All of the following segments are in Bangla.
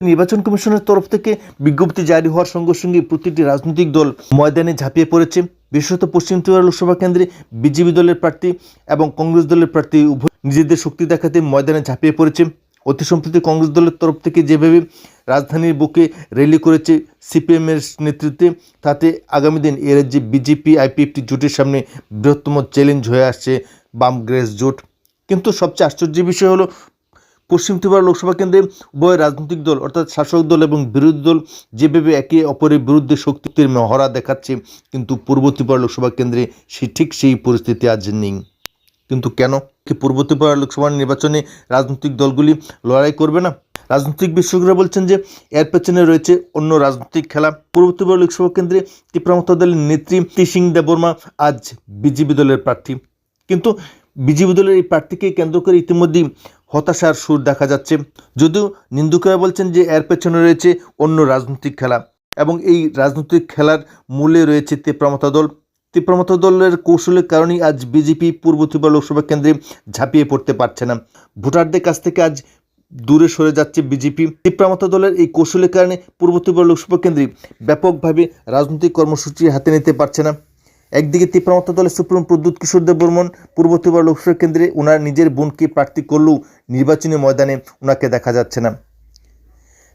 নির্বাচন কমিশনের তরফ থেকে বিজ্ঞপ্তি জারি হওয়ার সঙ্গে সঙ্গে প্রতিটি রাজনৈতিক দল ময়দানে ঝাঁপিয়ে পড়েছে। বিশেষত পশ্চিম ত্রিপুরা লোকসভা কেন্দ্রে বিজেপি দলের প্রার্থী এবং কংগ্রেস দলের প্রার্থী উভয় নিজেদের শক্তি দেখাতে ময়দানে ঝাঁপিয়ে পড়েছে। অতি সম্প্রতি কংগ্রেস দলের তরফ থেকে যেভাবে রাজধানীর বুকে র্যালি করেছে সিপিএমের নেতৃত্বে, তাতে আগামী দিন এ রাজ্যে বিজেপি, আইপিএফটি জোটের সামনে বৃহত্তম চ্যালেঞ্জ হয়ে আসছে বাম গ্রেস জোট। কিন্তু সবচেয়ে আশ্চর্যের বিষয় হলো পশ্চিম ত্রিপুরা লোকসভা কেন্দ্রে উভয় রাজনৈতিক দল, অর্থাৎ শাসক দল এবং বিরোধী দল, যেভাবে একে অপরের বিরুদ্ধে শক্তির মহড়া দেখাচ্ছে, কিন্তু পূর্ব ত্রিপুরা লোকসভা কেন্দ্রে সে ঠিক সেই পরিস্থিতি আজ নেই। কিন্তু কেন? কি পূর্ব ত্রিপুরা লোকসভা নির্বাচনে রাজনৈতিক দলগুলি লড়াই করবে না? রাজনৈতিক বিশেষজ্ঞরা বলছেন যে, এর পেছনে রয়েছে অন্য রাজনৈতিক খেলা। পূর্ব ত্রিপুরা লোকসভা কেন্দ্রে ত্রিপুরামত দলের নেত্রী টি সিং দেববর্মা আজ বিজেপি দলের প্রার্থী। কিন্তু বিজেপি দলের এই প্রার্থীকে কেন্দ্র করে ইতিমধ্যেই হতাশার সুর দেখা যাচ্ছে। যদিও নিন্দুকেরা বলছেন যে এর পেছনে রয়েছে অন্য রাজনৈতিক খেলা এবং এই রাজনৈতিক খেলার মূলে রয়েছে তেপ্রামতা দল। তীব্রমত দলের কৌশলের কারণেই আজ বিজেপি পূর্ব ত্রিপুরা লোকসভা কেন্দ্রে ঝাঁপিয়ে পড়তে পারছে না। ভোটারদের কাছ থেকে আজ দূরে সরে যাচ্ছে বিজেপি। তীব্রমত দলের এই কৌশলের কারণে পূর্ব ত্রিপুরা লোকসভা কেন্দ্রে ব্যাপকভাবে রাজনৈতিক কর্মসূচি হাতে নিতে পারছে না। একদিকে তীব্রমত দলের সুপ্রিম প্রদ্যুৎ কিশোর দেব বর্মন পূর্ব ত্রিপুরা লোকসভা কেন্দ্রে ওনার নিজের বোনকে প্রার্থী করলেও নির্বাচনী ময়দানে ওনাকে দেখা যাচ্ছে না।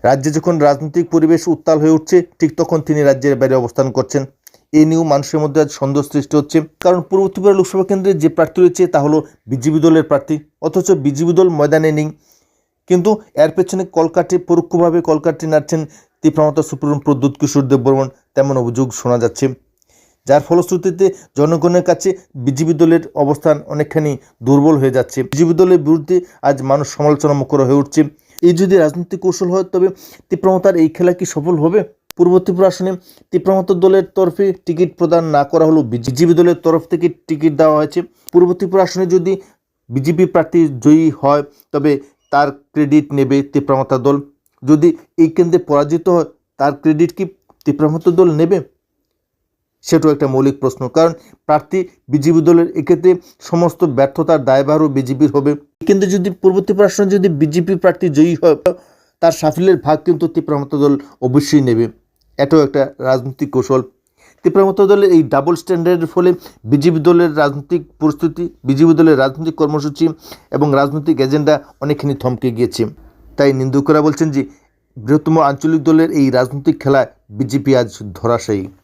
রাজ্যে যখন রাজনৈতিক পরিবেশ উত্তাল হয়ে উঠছে, ঠিক তখন তিনি রাজ্যের বাইরে অবস্থান করছেন। এ নিয়েও মানুষের মধ্যে আজ সন্দেহ সৃষ্টি হচ্ছে। কারণ পূর্ব ত্রিপুরা লোকসভা কেন্দ্রে যে প্রার্থী রয়েছে, তা হলো বিজেপি দলের প্রার্থী। অথচ বিজেপি দল ময়দানে নেই। কিন্তু এর পেছনে কলকাঠি, পরোক্ষভাবে কলকাঠি নাড়ছেন তীব্রমতা সুপ্রিম প্রদ্যুৎ কিশোর দেব বর্মন, তেমন অভিযোগ শোনা যাচ্ছে। যার ফলশ্রুতিতে জনগণের কাছে বিজেপি দলের অবস্থান অনেকখানি দুর্বল হয়ে যাচ্ছে। বিজেপি দলের বিরুদ্ধে আজ মানুষ সমালোচনা মুখর হয়ে উঠছে। এই যদি রাজনৈতিক কৌশল হয়, তবে তীব্রমতার এই খেলা কি সফল হবে? পূর্ব ত্রিপুরা আসনে তীব্রমত দলের তরফে টিকিট প্রদান না করা হলেও বিজেপি দলের তরফ থেকে টিকিট দেওয়া হয়েছে। পূর্ব ত্রিপুরা আসনে যদি বিজেপি প্রার্থী জয়ী হয়, তবে তার ক্রেডিট নেবে তীব্রমতা দল। যদি এই কেন্দ্রে পরাজিত হয়, তার ক্রেডিট কি তীব্রমত দল নেবে? সেটাও একটা মৌলিক প্রশ্ন। কারণ প্রার্থী বিজেপি দলের এক্ষেত্রে সমস্ত ব্যর্থতার দায়ভারও বিজেপির হবে। কিন্তু যদি পূর্ব ত্রিপুরা আসনে যদি বিজেপি প্রার্থী জয়ী হয়, তার সাফল্যের ভাগ কিন্তু তীব্রমত দল অবশ্যই নেবে। এটাও একটা রাজনৈতিক কৌশল। তীব্রমত দলের এই ডাবল স্ট্যান্ডার্ডের ফলে বিজেপি দলের রাজনৈতিক পরিস্থিতি, বিজেপি দলের রাজনৈতিক কর্মসূচি এবং রাজনৈতিক এজেন্ডা অনেকখানি থমকে গিয়েছে। তাই নিন্দুকরা বলছেন যে বৃহত্তম আঞ্চলিক দলের এই রাজনৈতিক খেলায় বিজেপি আজ ধরাশায়ী।